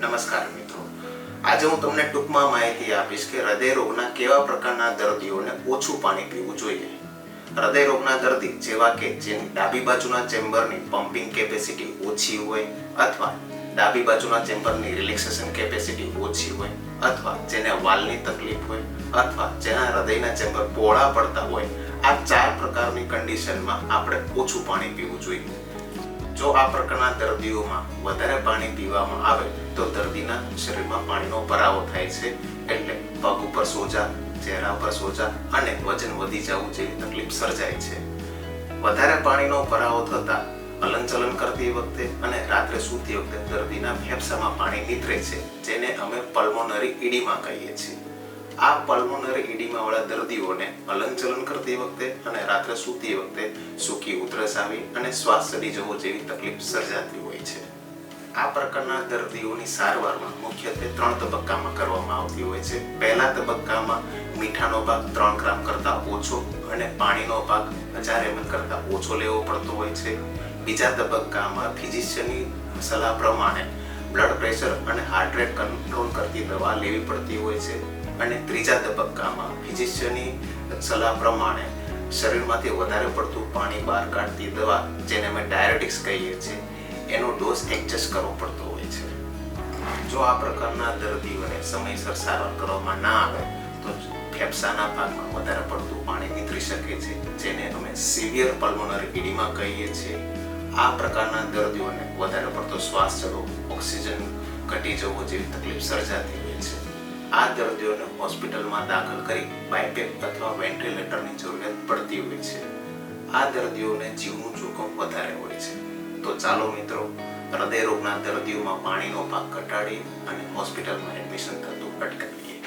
નમસ્કાર મિત્રો. આજે હું તમને ટૂંકમાં માહિતી આપીશ કે હૃદય રોગના કેવા પ્રકારના દર્દીઓને ઓછું પાણી પીવું જોઈએ. હૃદય રોગના દર્દી જેવા કે જેની ડાબી બાજુના ચેમ્બરની પમ્પિંગ કેપેસિટી ઓછી હોય અથવા ડાબી બાજુના ચેમ્બરની રિલેક્સેશન કેપેસિટી ઓછી હોય અથવા જેને વાલની તકલીફ હોય અથવા જેના હૃદયના ચેમ્બર પહોળા પડતા હોય, આ ચાર પ્રકારની કન્ડિશનમાં આપણે ઓછું પાણી પીવું જોઈએ. જો આ પ્રકારના દર્દીઓમાં વધારે પાણી પીવામાં આવે, તો દર્દીના શરીરમાં પાણીનો ભરાવો થાય છે. એટલે પગ ઉપર સોજા, ચહેરા પર સોજા અને વજન વધી જવું જેવી તકલીફ સર્જાય છે. વધારે પાણીનો ભરાવો થતા હલનચલન કરતી વખતે અને રાત્રે સૂતી વખતે દર્દીના ફેફસામાં પાણી નીતરે છે, જેને અમે પલ્મોનરી ઈડીમાં કહીએ છીએ. આ પલ્મોનરી ઇડીમા વાળા દર્દીઓને હલનચલન કરતી વખતે અને રાત્રે સૂતી વખતે સૂકી ઉધરસ આવી અને શ્વાસ ચડી જવો જેવી તકલીફ સર્જાતી હોય છે. આ પ્રકારના દર્દીઓની સારવારમાં મુખ્યત્વે ત્રણ તબક્કામાં કરવામાં આવતી હોય છે. પહેલા તબક્કામાં મીઠાનો ભાગ ત્રણ ગ્રામ કરતાં ઓછો અને પાણીનો ભાગ હજાર એમએલ કરતાં ઓછો લેવો પડતો હોય છે. બીજા તબક્કામાં ફિઝિશિયનની સલાહ પ્રમાણે બ્લડ પ્રેશર અને હાર્ટ રેટ કંટ્રોલ કરતી દવા લેવી પડતી હોય છે. અને ત્રીજા તબક્કામાં ફિઝિશિયનની સલાહ પ્રમાણે શરીરમાંથી વધારે પડતું પાણી બહાર કાઢતી દવા, જેને અમે ડાયરેટિક્સ કહીએ છીએ, એનો ડોઝ એડજસ્ટ કરવો પડતો હોય છે. જો આ પ્રકારના દર્દીઓને સમયસર સારવાર કરવામાં ના આવે, તો ફેફસાના ભાગમાં વધારે પડતું પાણી નીતરી શકે છે, જેને અમે સિવિયર પલ્મોનરી ઇડીમા કહીએ છીએ. આ પ્રકારના દર્દીઓને વધારે પડતો શ્વાસ ચડવો ઓક્સિજન ઘટી જવો જેવી તકલીફ સર્જાતી હોય છે. આ દર્દીઓને હોસ્પિટલમાં દાખલ કરી બાયપેપ અથવા વેન્ટિલેટરની જરૂરિયાત પડતી હોય છે. આ દર્દીઓને જીવનું જોખમ વધારે હોય છે. તો ચાલો મિત્રો હૃદય રોગના દર્દીઓમાં પાણીનો ભાગ ઘટાડી અને હોસ્પિટલમાં એડમિશન થતું અટકાવીએ.